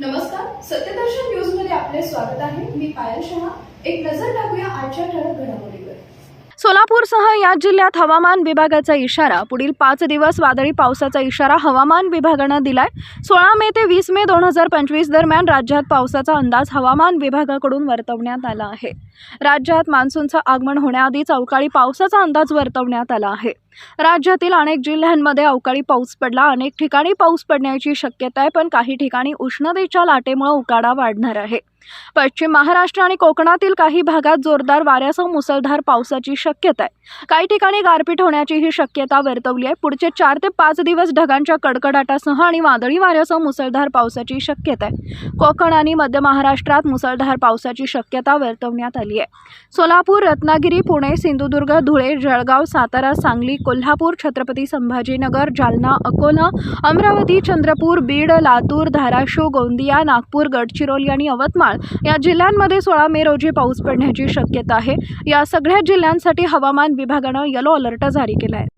नमस्कार सत्यदर्शन न्यूजमध्ये आपले स्वागत आहे. मी पायल शहा. एक नजर टाकूया आजच्या ठळक घडामोडीवर. सोलापूरसह या जिल्ह्यात हवामान विभागाचा इशारा पुढील पाच दिवस वादळी पावसाचा इशारा हवामान विभागानं दिलाय. सोळा मे ते वीस मे दोन हजार पंचवीस दरम्यान राज्यात पावसाचा अंदाज हवामान विभागाकडून वर्तवण्यात आला आहे. राज्यात मान्सूनचं आगमन होण्याआधीच अवकाळी पावसाचा अंदाज वर्तवण्यात आला आहे. राज्यातील अनेक जिल्ह्यांमध्ये अवकाळी पाऊस पडला. अनेक ठिकाणी पाऊस पडण्याची शक्यता आहे पण काही ठिकाणी उष्णतेच्या लाटेमुळे उकाडा वाढणार आहे. पश्चिम महाराष्ट्र आणि कोकणातील काही भागात जोरदार वाऱ्यासह मुसळधार पावसाची शक्यता आहे. काही ठिकाणी गारपीट होण्याचीही शक्यता वर्तवली आहे. पुढचे चार ते पाच दिवस ढगांच्या कडकडाटासह आणि वादळी वाऱ्यासह मुसळधार पावसाची शक्यता आहे. कोकण आणि मध्य महाराष्ट्रात मुसळधार पावसाची शक्यता वर्तवण्यात आली आहे. सोलापूर रत्नागिरी पुणे सिंधुदुर्ग धुळे जळगाव सातारा सांगली कोल्हापूर छत्रपती संभाजीनगर जालना अकोला अमरावती चंद्रपूर बीड लातूर धाराशिव गोंदिया नागपूर गडचिरोली आणि यवतमाळ या जिल्ह्यांमध्ये सोळा मे रोजी पाऊस पडण्याची शक्यता आहे. या सगळ्या जिल्ह्यांसाठी हवामान विभागानं येलो अलर्ट जारी केला आहे